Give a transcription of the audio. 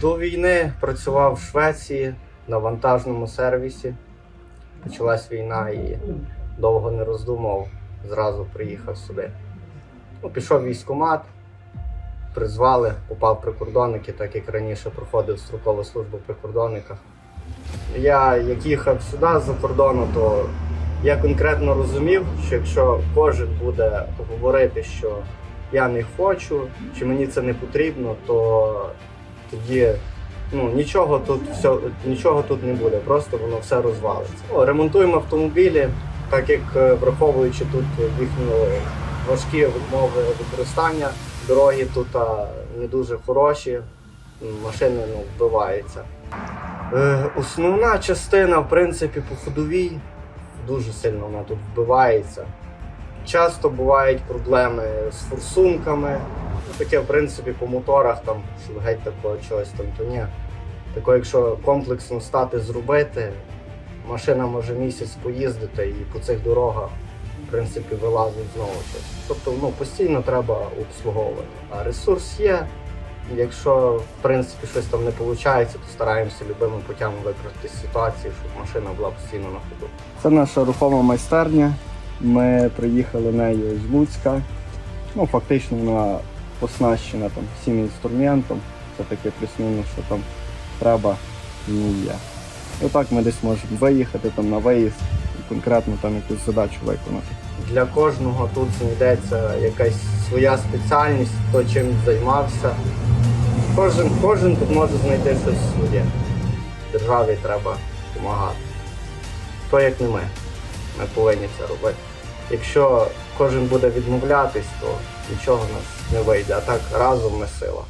До війни працював в Швеції на вантажному сервісі. Почалась війна і довго не роздумав, зразу приїхав сюди. Ну, пішов в військкомат, призвали, попав прикордонники, так як раніше проходив строкову службу в прикордонниках. Я як їхав сюди з-за кордону, то я конкретно розумів, що якщо кожен буде говорити, що я не хочу, чи мені це не потрібно, то тоді ну, нічого тут все, нічого тут не буде, просто воно все розвалиться. Ну, ремонтуємо автомобілі, так як е, враховуючи тут їхні важкі умови використання, дороги тут не дуже хороші, машини ну, вбиваються. Е, основна частина, в принципі, по ходовій дуже сильно вона тут вбивається. Часто бувають проблеми з форсунками. Таке, в принципі, по моторах там, що геть такого чогось там, то ні. Тако, якщо комплексно стати зробити, машина може місяць поїздити і по цих дорогах, в принципі, вилазить знову щось. Тобто ну, постійно треба обслуговувати. А ресурс є. Якщо в принципі щось там не виходить, то стараємося любими путями викрити з ситуації, щоб машина була постійно на ходу. Це наша рухома майстерня. Ми приїхали нею з Луцька. Ну, фактично вона оснащена там всім інструментом. Це таке плюс-мінус, що там треба і є. І отак ми десь можемо виїхати там на виїзд і конкретно там якусь задачу виконати. Для кожного тут знайдеться якась своя спеціальність, хто чим займався. Кожен, кожен тут може знайти щось своє. Державі треба допомагати. Хто як не ми. Ми повинні це робити. Якщо кожен буде відмовлятись, то нічого в нас не вийде. А так разом ми сила.